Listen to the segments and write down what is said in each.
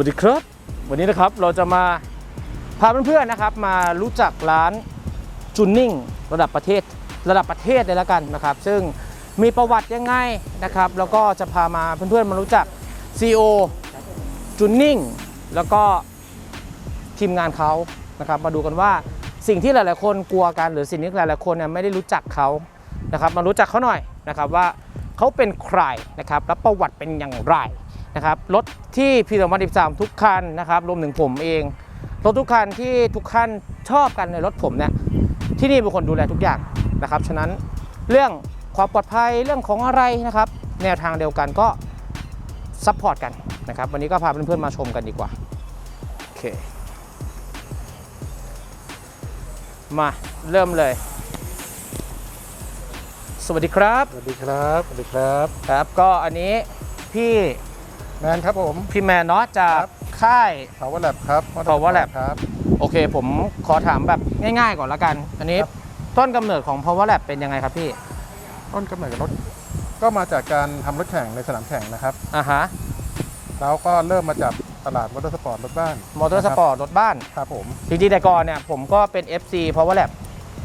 วัสดีครับ วันนี้นะครับเราจะมาพาเพื่อนๆนะครับ มารู้จักร้านจูนนิ่งระดับประเทศระดับประเทศเลยแล้วกันนะครับ ซึ่งมีประวัติยังไงนะครับ แล้วก็จะพามาเพื่อนๆมารู้จัก CEO จูนนิ่งแล้วก็ทีมงานเขานะครับ มาดูกันว่าสิ่งที่หลายๆคนกลัวกันหรือสิ่งที่หลายๆคนเนี่ยไม่ได้รู้จักเขานะครับ มารู้จักเขาหน่อยนะครับว่าเขาเป็นใครนะครับ และประวัติเป็นอย่างไร นะครับรถที่พีสองพันสิบสามทุกคันนะครับรวมถึงผมเองรถทุกคันที่ทุกคันชอบกันในรถผมเนี่ยที่นี่เป็นคนดูแลทุกอย่างนะครับฉะนั้นเรื่องความปลอดภัยเรื่องของอะไรนะครับแนวทางเดียวกันก็ซัพพอร์ตกันนะครับวันนี้ก็พาเพื่อนๆมาชมกันดีกว่าโอเคมาเริ่มเลย สวัสดีครับ สวัสดีครับ สวัสดีครับ ครับ ก็อันนี้พี่ แมนครับผม พี่แมนเนาะจากครับ ค่าย พาวเวอร์แลบครับ Power Lab ครับ โอเค ผมขอถามแบบง่ายๆก่อนละกัน อันนี้ครับ ต้นกำเนิดของ Power Lab เป็นยังไงครับพี่ต้นกำเนิดรถ ก็มาจากการทำรถแข่งในสนามแข่งนะครับ อ่าฮะแล้วก็เริ่มมาจากตลาดมอเตอร์สปอร์ตรถบ้านมอเตอร์สปอร์ตรถบ้าน ครับผม จริงๆแต่ก่อนเนี่ยผมก็เป็น FC Power Lab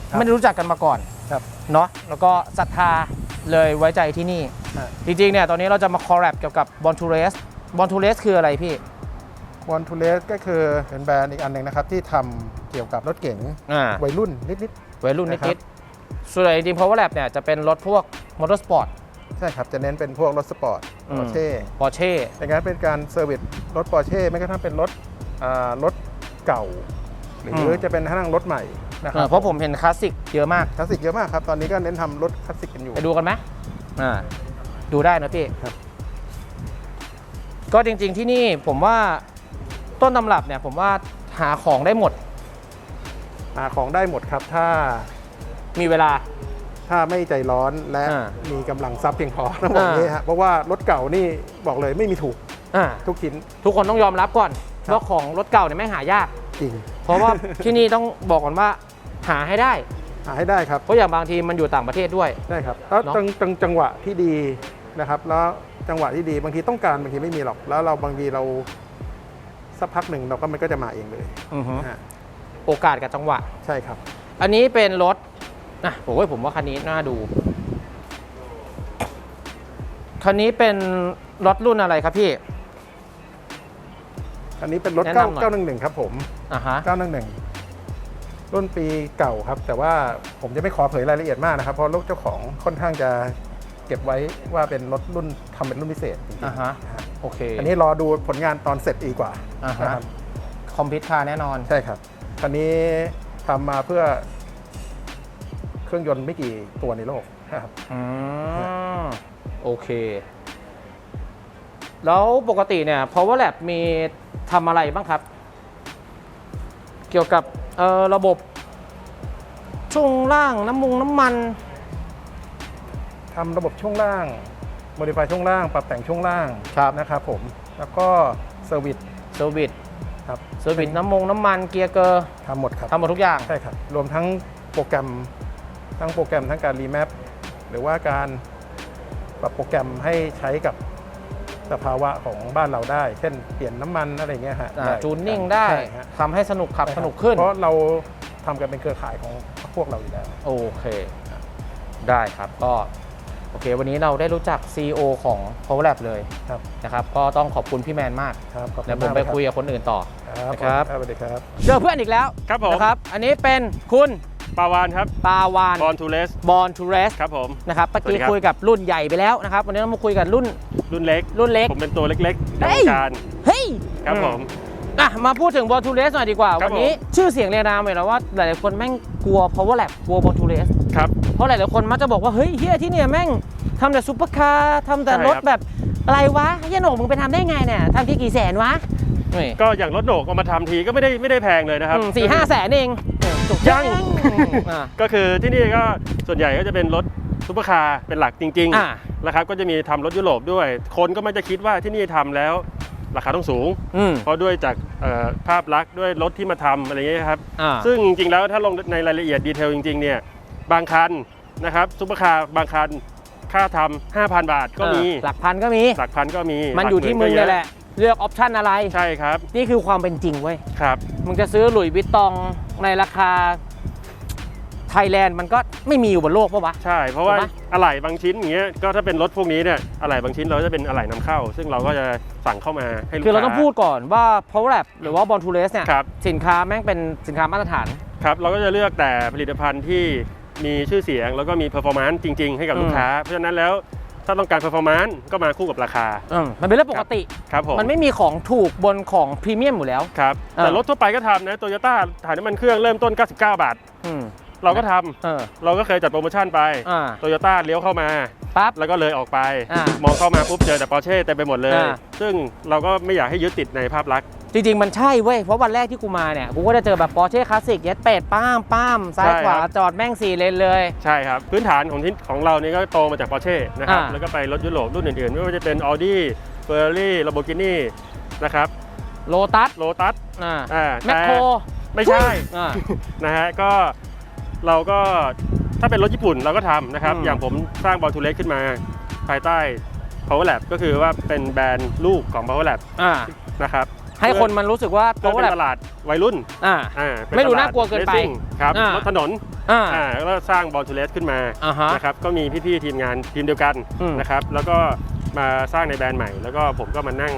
ครับไม่ได้รู้จักกันมาก่อนครับ เนาะแล้วก็ศรัทธา เลยไว้ใจที่นี่ฮะจริงๆเนี่ยตอนนี้เราจะมาคอลแลบเกี่ยวกับ Born to Race Born to Race คืออะไรพี่บอลทูเลสก็คือเป็นแบรนด์อีกอันหนึ่งนะครับ ที่ทำเกี่ยวกับรถเก๋งอ่าวัยรุ่นนิดวัยรุ่นนะครันิดบๆส่วนใหญ่จริงๆ Power Lab เนี่ยจะเป็นรถพวกมอเตอร์สปอร์ตๆใช่ครับ จะเน้นเป็นพวกรถสปอร์ตอืมปอร์เช่ปอร์เช่ดังนั้นเป็นการเซอร์วิสรถปอร์เช่ไม่กระทั่งเป็นรถอ่ารถเก่า หรืออจะเป็นทั้งรถใหม่นะคเอรัอบเพราะผมเห็นคลาสสิกเยอะมากคลาสสิกเยอะมากครับตอนนี้ก็เน้นทำรถคลาสสิกกันอยู่ไปดูกันไหมอ่าดูได้นะพี่ครับก็จริง ๆที่นี่ผมว่าต้นตำรับเนี่ยผมว่าหาของได้หมด หาของได้หมดครับถ้ามีเวลาถ้าไม่ใจร้อนและอ่ามีกำลังทรัพย์เพียงพอต้องบอกอ่านี้ฮะเพราะว่ารถเก่านี่บอกเลยไม่มีถูกอ่าทุกชิ้น ทุกคนต้องยอมรับก่อนครับว่าของรถเก่าเนี่ยไม่หายากจริง เพราะว่าที่นี่ต้องบอกก่อนว่าหาให้ได้ หาให้ได้ครับเพราะอย่างบางทีมันอยู่ต่างประเทศด้วย ได้ครับแล้วเนอะ จังจังจังหวะที่ดีนะครับ แล้วจังหวะที่ดีบางทีต้องการบางทีไม่มีหรอก แล้วเราบางทีเราสักพักหนึ่งเราก็มันก็จะมาเองเลยอือฮึฮะโอกาสกับจังหวะ ใช่ครับ อันนี้เป็นรถนะผมว่าผมว่าคันนี้น่าดู คันนี้เป็นรถรุ่นอะไรครับพี่ อันนี้เป็นรถแนะเก้านำหน่อยเก้าหนึ่งหนึ่งครับผม อ่าฮะเก้าหนึ่งหนึ่งรุ่นปีเก่าครับ แต่ว่าผมจะไม่ขอเผยรายละเอียดมากนะครับ เพราะรถเจ้าของค่อนข้างจะเก็บไว้ว่าเป็นรถรุ่นทำเป็นรุ่นพิเศษจริงๆอ่าฮะนะฮะโอเคอันนี้รอดูผลงานตอนเสร็จดีกว่าอ่าฮะ นะครับคอมพิวคาร์แน่นอน ใช่ครับคันนี้ทำมาเพื่อเครื่องยนต์ไม่กี่ตัวในโลกนะครับ อืม โอเค แล้วปกติเนี่ย Power Lab มีทำอะไรบ้างครับ เกี่ยวกับเอ่อระบบช่วงล่างน้ำมุงน้ำมันทำระบบช่วงล่างโมดิฟายช่วงล่าง ปรับแต่งช่วงล่างครับนะครับผม แล้วก็เซอร์วิสเซอร์วิสครับเซอร์วิสน้ำมงน้ำมันเกียร์เกอร์ทำหมดครับทำหมดทุกอย่าง ใช่ครับ รวมทั้งโปรแกรมทั้งโปรแกรมทั้งการรีแมปหรือว่าการปรับโปรแกรมให้ใช้กับ สภาวะของบ้านเราได้ เช่นเปลี่ยนน้ำมันอะไรเงี้ยฮะอ่าได้จูนนิ่งได้ใช่ฮะทำให้สนุกขับใช่คสรับนุกขึ้น เพราะเราทำกันเป็นเครือข่ายของพวกเราอยู่แล้ว โอเค ได้ครับก็โอเค วันนี้เราได้รู้จัก CEO ของ Power Lab เลยครับ นะครับก็ต้องขอบคุณพี่แมนมากครับขอบณเดี๋ยวผมไปากคุยกับคนอื่นต่อ ครับนะครับ สวัสดีครับ เจอเพื่อนอีกแล้วครับผม นะครับ อันนี้เป็นคุณ ปาวานครับปาวานบอลทูเลสบอลทูเรสครับผมนะครับเมื่อสวัสกี้ดีครับคุยกับรุ่นใหญ่ไปแล้วนะครับวันนี้เรามาคุยกับรุ่นรุ่นเล็ก รุ่นเล็กผมเป็นตัวเล็กๆในเฮ้วยงการเฮ้ยครับผมอะมาพูดถึงบอลทูเรสหน่อยดีกว่าครับวันนี้ชื่อเสียงเรียงนามเลยนะว่าหลายๆคนแม่งกลัว Power Lab กลัวบอลทูเรสครับเพราะหลายๆคนมักจะบอกว่าเฮ้ยเฮียที่เนี่ยแม่งทำแต่ซุปเปอร์คาร์ทำแต่ใช่รถครับแบบอะไรวะเฮียโหน่งมึงไปทำได้ไงเนี่ยทำที่กี่แสนวะนี่ก็อย่างรถโหนกเอามาทำทีก็ไม่ได้ไม่ได้แพงเลยนะครับอืมสี่ห้าแสนเองจุก ยังอ่า ก็คือที่นี่ก็ส่วนใหญ่ก็จะเป็นรถซุปเปอร์คาร์เป็นหลักจริงอ่า ๆนะครับก็จะมีทำรถยุโรปด้วย คนก็มักจะคิดว่าที่นี่ทำแล้วราคาต้องสูง อืมเพราะด้วยจากเอ่อภาพลักษณ์ด้วยรถที่มาทำอะไรอย่างเงี้ยครับ อ่า ซึ่งจริงๆ แล้วถ้าลงในรายละเอียดดีเทลจริงๆ เนี่ยบางคันนะครับซุปเปอร์คาร์บางคันค่าทำ5,000 บาทก็มี เออหลักพันก็มี หลักพันก็มีมันอยู่ที่มึงหเลยก็แหละ เลือกออปชันอะไร ใช่ครับ นี่คือความเป็นจริงเว้ย ครับ มึงจะซื้อหลุยส์วิตตองในราคาไทยแลนด์มันก็ไม่มีอยู่บนโลกปะวะ ใช่ เพราะว่าถูกไหมอะไหล่บางชิ้นอย่างเงี้ย ก็ถ้าเป็นรถพวกนี้เนี่ย อะไหล่บางชิ้นเราจะเป็นอะไหล่นำเข้า ซึ่งเราก็จะสั่งเข้ามาให้ลูกคือเราค้าต้องพูดก่อนว่า Power Lab หรือว่า Born to Race เนี่ย ครับ สินค้าแม่งเป็นสินค้ามาตรฐาน ครับ เราก็จะเลือกแต่ผลิตภัณฑ์ที่มีชื่อเสียง แล้วก็มี performance จริง ๆ ให้กับอืมลูกค้า เพราะฉะนั้นแล้ว ถ้าต้องการ performance ก็มาคู่กับราคา อืมมันเป็นเรื่องปกติ ครับผมมันไม่มีของถูกบนของพรีเมียมอยู่แล้ว ครับเออแต่รถทั่วไปก็ทำนะโตโยต้าถ่ายน้ำมันเครื่องเริ่มต้น 99 บาท อืมเราก็ทำเออเราก็เคยจัดโปรโมชั่นไปอ่า โตโยต้าเลี้ยวเข้ามา ปั๊บ แล้วก็เลยออกไป อ่ามองเข้ามาปุ๊บเจอแต่ปอร์เช่เต็มไปหมดเลย อ่า ซึ่งเราก็ไม่อยากให้ยึดติดในภาพลักษณ์ จริง ๆ มันใช่เว้ย เพราะวันแรกที่กูมาเนี่ย กูก็จะเจอแบบ Porsche Classic เย็ดเป็ดป้ามป้ามซ้ายใช่ขวาครับจอดแม่งสี่เลนเลย ใช่ครับ พื้นฐานของที่ของเรานี่ก็โตมาจากปอร์เช่นะครับ อ่า แล้วก็ไปรถยุโรปรุ่นอื่นๆ ไม่ว่าจะเป็น Audi Ferrari Lamborghini นะครับ โลตัสโ o ตัสอ่าอ่าแมคโครไม่ใช่ อ่า นะฮะก็เราก็ถ้าเป็นรถญี่ปุ่นเราก็ทำนะครับ อืมอย่างผมสร้างบอลทูเล็กขึ้นมาภายใต้ Power Lab ก็คือว่าเป็นแบรนด์ลูกของ Power Lab อ่า นะครับ ให้คนมันรู้สึกว่าเพื่อ Power เป็น Lab ตลาดวัยรุ่นอ่า อ่าเป็ไม่ดูตลดน่ากลัวเกินไป racing ครับอ่ารถถนนอ่า อ่าแล้วก็สร้างบอลทูเลสขึ้นมาอ่าฮะนะครับก็มีพี่ๆทีมงานทีมเดียวกันอืมนะครับแล้วก็มาสร้างในแบรนด์ใหม่ แล้วก็ผมก็มานั่ง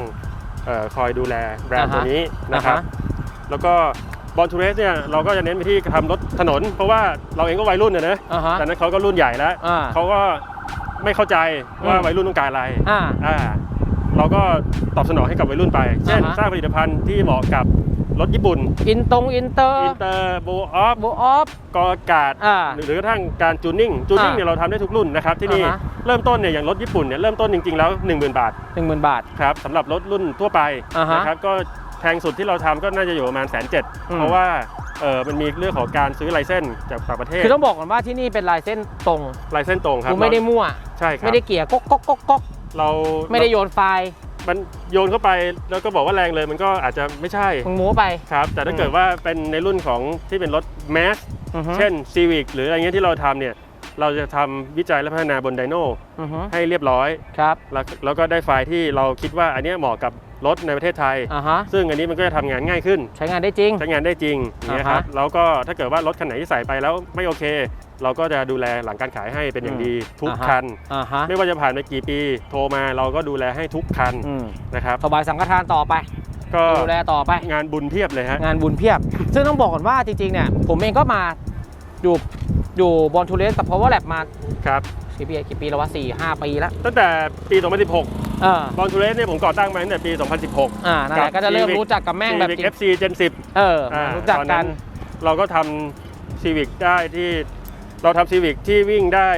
เอ่อคอยดูแลแบรนด์อ่าฮะตัวนี้นะครับอ่าฮะ แล้วก็บอลทูเรสเนี่ยเราก็จะเน้นไปที่ทำรถถนน เพราะว่าเราเองก็วัยรุ่นนะนะอ่าฮะแต่นั้นเขาก็รุ่นใหญ่แล้ว อ่า เขาก็ไม่เข้าใจว่าอืม วัยรุ่นต้องการอะไร อ่า อ่า เราก็ตอบสนองให้กับวัยรุ่นไป เช่น อ่าฮะ สร้างผลิตภัณฑ์ที่เหมาะกับรถญี่ปุ่น อินตรงอินเตอร์อินเตอร์โบออฟโบออฟ กออากาศอ่าหรือกระทั่งการจูนนิ่งจูนนิ่งอ่าเนี่ยเราทำได้ทุกรุ่นนะครับที่นี่อ่าฮะ เริ่มต้นเนี่ยอย่างรถญี่ปุ่นเนี่ยเริ่มต้นจริงๆแล้ว 10,000 บาทหนึ่งหมื่นบาท ครับสำหรับรถรุ่นทั่วไปอ่าฮะนะครับก็แพงสุดที่เราทำก็น่าจะอยู่ประมาณแสนเจ็ดอืม เพราะว่าเออมันมีเรื่องของการซื้อไลเซนส์จากต่างประเทศคือต้องบอกก่อนว่าที่นี่เป็นลายเส้นตรง ไลเซนส์ตรงครับกูไม่ได้มั่ว ใช่ครับไม่ได้เกี่ยก๊อกก๊อกก๊อกก๊อก เราไม่ได้โยนไฟล์มันโยนเข้าไปแล้วก็บอกว่าแรงเลยมันก็อาจจะไม่ใช่มึงโม้ไป ครับแต่ถ้าอืมเกิดว่าเป็นในรุ่นของที่เป็นรถแมสอือฮึ เช่น Civic หรืออะไรเงี้ยที่เราทำเนี่ยเราจะทำวิจัยและพัฒนาบนไดโนอือฮึให้เรียบร้อย ครับแล้วแล้วก็ได้ไฟล์ที่เราคิดว่าอันเนี้ยเหมาะกับรถในประเทศไทย อ่าฮะซึ่งอันนี้มันก็จะทำงานง่ายขึ้นใช้งานได้จริง ใช้งานได้จริงอย่างเงี้ยครับอ่าฮะแล้วก็ถ้าเกิดว่ารถคันไหนที่ใส่ไปแล้วไม่โอเค เราก็จะดูแลหลังการขายให้เป็นอย่างดีทุกอ่าฮะคัน อ่าฮะไม่ว่าจะผ่านไปกี่ปี โทรมาเราก็ดูแลให้ทุกคันอืมนะครับสบายสังฆทานต่อไป ก็ดูแลต่อไป งานบุญเพียบเลยฮะ งานบุญเพียบ ซึ่งต้องบอกก่อนว่าจริงๆเนี่ยผมเองก็มาอยู่อยู่บอลทูเลสกับ Power Lab มาครับ กี่ปีกี่ปีแล้ววะสี่ห้าปีแล้วตั้งแต่ปี 2016 เออบอลทูเลสเนี่ยผมก่อตั้งมาตั้งแต่ปี 2016 อ่านั่นแหละกับก็จะเริ่ม Civic รู้จักกับแม่งแบบ Civic จริง FC Gen 10เอออ่ารู้จักตอนกันั้นนเราก็ทำ Civic ได้ที่ เราทำ Civic ที่วิ่งได้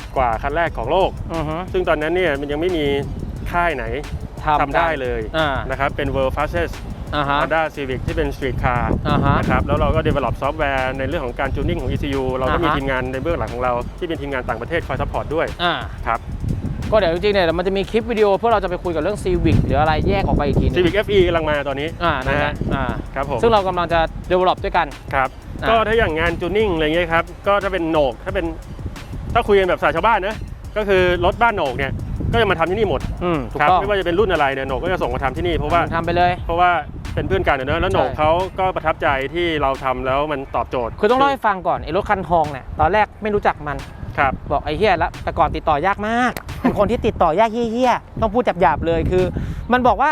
240 กว่าคันแรกของโลก อือฮึซึ่งตอนนั้นเนี่ยมันยังไม่มีค่ายไหนทำได้เลยอ่านะครับเป็น World Fastest อ่าฮะ Honda Civic ที่เป็น Street Car อ่าฮะ นะครับแล้วเราก็ develop ซอฟต์แวร์ในเรื่องของการ tuning ของ ECU เราก็มีอ่าฮะ ทีมงานในเบื้องหลังของเราที่เป็นทีมงานต่างประเทศคอยซัพพอร์ตด้วยอ่าครับ ก็เดี๋ยวจริงๆเนี่ยมันจะมีคลิปวิดีโอเพื่อเราจะไปคุยกับเรื่อง Civic หรืออะไรแยกออกไปอีกทีหนึง Civic FE กำลังมาตอนนี้ อ่านั่นนะแหฮะละอ่า ครับผมซึ่งเรากำลังจะ develop ด้วยกัน ครับ อ่า ก็ถ้าอย่างงานจูนิ่งอะไรเงี้ยครับ ก็ถ้าเป็นโหนกถ้าเป็นถ้าคุยกันแบบสายชาวบ้านนะ ก็คือรถบ้านโหนกเนี่ย ก็จะมาทำที่นี่หมดอืมถูกครับต้องไม่ว่าจะเป็นรุ่นอะไรเนี่ยโหนกก็จะส่งมาทำที่นี่เพราะว่า ทำไปเลย เพราะว่าเป็นเพื่อนกันอะเนอะแล้วโหนกใช่ เขาก็ประทับใจที่เราทำแล้วมันตอบโจทย์คือต้องเล่าให้ฟังก่อนไอ้รถคันทองเนี่ยตอนแรกไม่รู้จักมัน ครับ บอกไอ้เฮียแล้วแต่ก่อนติดต่อยากมาก เป็นคนที่ติดต่อยากเฮี้ยๆต้องพูดหยาบๆเลยคือ มันบอกว่า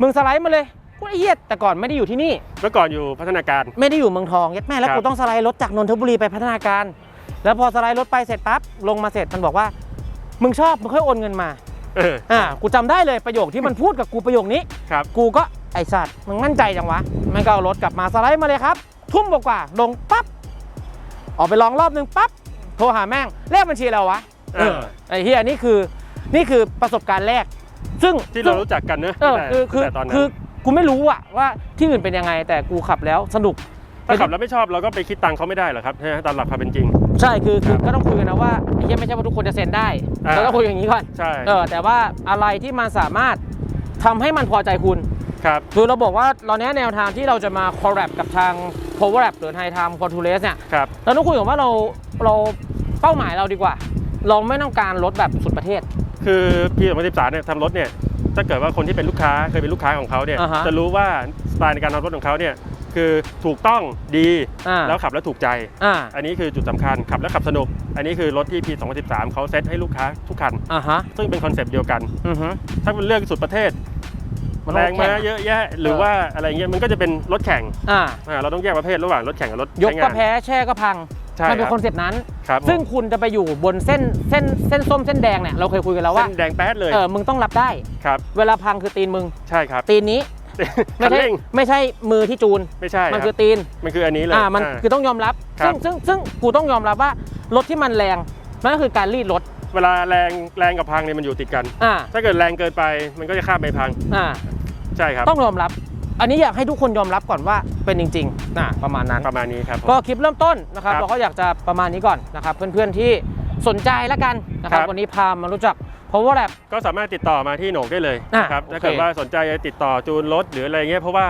มึงสไลด์มาเลย กูไอ้เฮียแต่ก่อนไม่ได้อยู่ที่นี่ เมื่อก่อนอยู่พัฒนาการ ไม่ได้อยู่เมืองทองยัดแม่แล้วครับกูต้องสไลด์รถจากนนทบุรีไปพัฒนาการ แล้วพอสไลด์รถไปเสร็จปั๊บลงมาเสร็จมันบอกว่า มึงชอบมึงค่อยโอนเงินมาเอออ่ากูจำได้เลยประโยคที่มันพูดกับกูประโยคนี้ครับกูก็ไอสัตว์มึงมั่นใจจังวะมันก็เอารถกลับมาสไลด์มาเลยครับ ทุ่มกว่าๆลงปั๊บออกไปลองรอบหนึ่งปั๊บโทรหาแม่งเลขบัญชีเราวะเออไอ้เฮียนี่คือนี่คือประสบการณ์แรก ซึ่งที่เรารู้จักกันเนอะเออตั้งแต่คือคือตั้งแต่ตอนนั้คือน กูไม่รู้อะว่าที่อื่นเป็นยังไง แต่กูขับแล้วสนุก ถ้าขับแล้วไม่ชอบเราก็ไปคิดตังค์เขาไม่ได้หรอกครับใช่ไหมตามหลักความเป็นจริง ใช่คือคือครับก็ต้องคุยกันนะว่าไอ้เฮียไม่ใช่ว่าทุกคนจะเซ็นได้อ่า เราต้องคุยอย่างนี้ก่อนใช่เออแต่ว่าอะไรที่มันสามารถทำให้มันพอใจคุณ ครับ คือเราบอกว่าเราแนะแนวทางที่เราจะมาคอลแลบกับทาง Power Lab หรือไทยทามคอนทูเลสเนี่ย ครับ เราต้องคุยกันว่าเราเราเป้าหมายเราดีกว่า เราไม่ต้องการรถแบบสุดประเทศ คือปี2013เนี่ยทำรถเนี่ย ถ้าเกิดว่าคนที่เป็นลูกค้าเคยเป็นลูกค้าของเขาเนี่ยอ่าฮะจะรู้ว่าสไตล์ในการทำรถของเขาเนี่ยคือถูกต้องดีอ่า แล้วขับแล้วถูกใจ อ่าอันนี้คือจุดสำคัญขับแล้วขับสนุก อันนี้คือรถที่ปี 2013 เขาเซตให้ลูกค้าทุกคัน อ่าฮะซึ่งเป็นคอนเซปต์เดียวกัน อือฮึถ้าเป็นเรื่องสุดประเทศมันแรต้องงแข่ม้างเยอะแยะ หรือเออว่าอะไรเงี้ยมันก็จะเป็นรถแข่งอ่า อ่าเราต้องแยกประเภทระหว่างรถแข่งกับรถยกใช้ก็งานแพ้แช่ก็พัง ใช่มันเป็นครับคอนเซปต์นั้น ครับผมซึ่งคุณจะไปอยู่บนเส้นเส้นเส้นส้มเส้นแดงเนี่ยเราเคยคุยกันแล้วว่าเส้นแดงแป๊ดเลยเออมึงต้องรับได้ ครับ เวลาพังคือตีนมึง ใช่ครับตีนนี้ไม่คันใช่เร่งไม่ใช่มือที่จูน ไม่ใช่มันคคืรัอบตีน มันคืออันนี้เลยอ่ามันอ่า คือต้องยอมรับ ครัซึ่บ งซึ่งซึ่งกูต้องยอมรับว่ารถที่มันแรงนั่นก็คือการรีดรถเวลาแรงแรงกับพังเนี่ยมันอยู่ติดกัน อ่าถ้าเกิดแรงเกินไปมันก็จะข้ามไปพังอ่าใช่ครับต้องยอมรับ อันนี้อยากให้ทุกคนยอมรับก่อนว่าเป็นจริงๆนะประมาณนั้น ประมาณนี้ครับผม ก็คลิปเริ่มต้นนะครับ ครับเราก็อยากจะประมาณนี้ก่อนนะครับ เพื่อนๆที่สนใจแล้วกันนะครับ ครับ วันนี้พามารู้จัก power lab ก็สามารถติดต่อมาที่โหนกได้เลยอะนะครับโอเค ถ้าเกิดว่าสนใจจะติดต่อจูนรถหรืออะไรเงี้ยเพราะว่า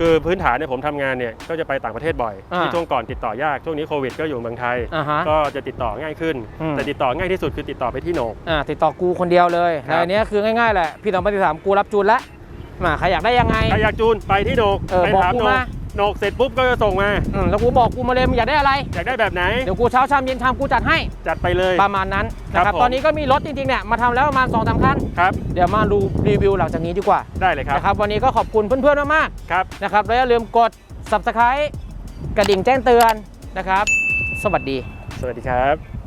คือพื้นฐานเนี่ยผมทำงานเนี่ยก็จะไปต่างประเทศบ่อยอ่า ที่ช่วงก่อนติดต่อยากช่วงนี้โควิด ก็อยู่เมืองไทย อ่าฮะ ก็จะติดต่อง่ายขึ้น อืม แต่ติดต่อง่ายที่สุดคือติดต่อไปที่โหนก อ่าติดต่อกูคนเดียวเลยครัในบอันนี้คือง่ายๆแหละพี่สองพันสามกูรับจูนแล้ว มาใครอยากได้ยังไง ใครอยากจูนไปที่โหนกเออไปบอกถามกูโหนกมาโหนกเสร็จปุ๊บก็จะส่งมา อืมแล้วกูบอกกูมาเลยมึงอยากได้อะไร อยากได้แบบไหน เดี๋ยวกูเช้าชามเย็นชามกูจัดให้จัดไปเลย ประมาณนั้นนะคครัรับบผม ตอนนี้ก็มีรถจริงๆเนี่ยมาทำแล้วประมาณสองสามคันครับ เดี๋ยวมาดูรีวิวหลังจากนี้ดีกว่าได้เลยครับ นะครับวันนี้ก็ขอบคุณเพื่อนๆมากๆครับนะครับแล้วอย่าลืมกด subscribe กระดิ่งแจ้งเตือนนะครับ สวัสดี สวัสดีครับ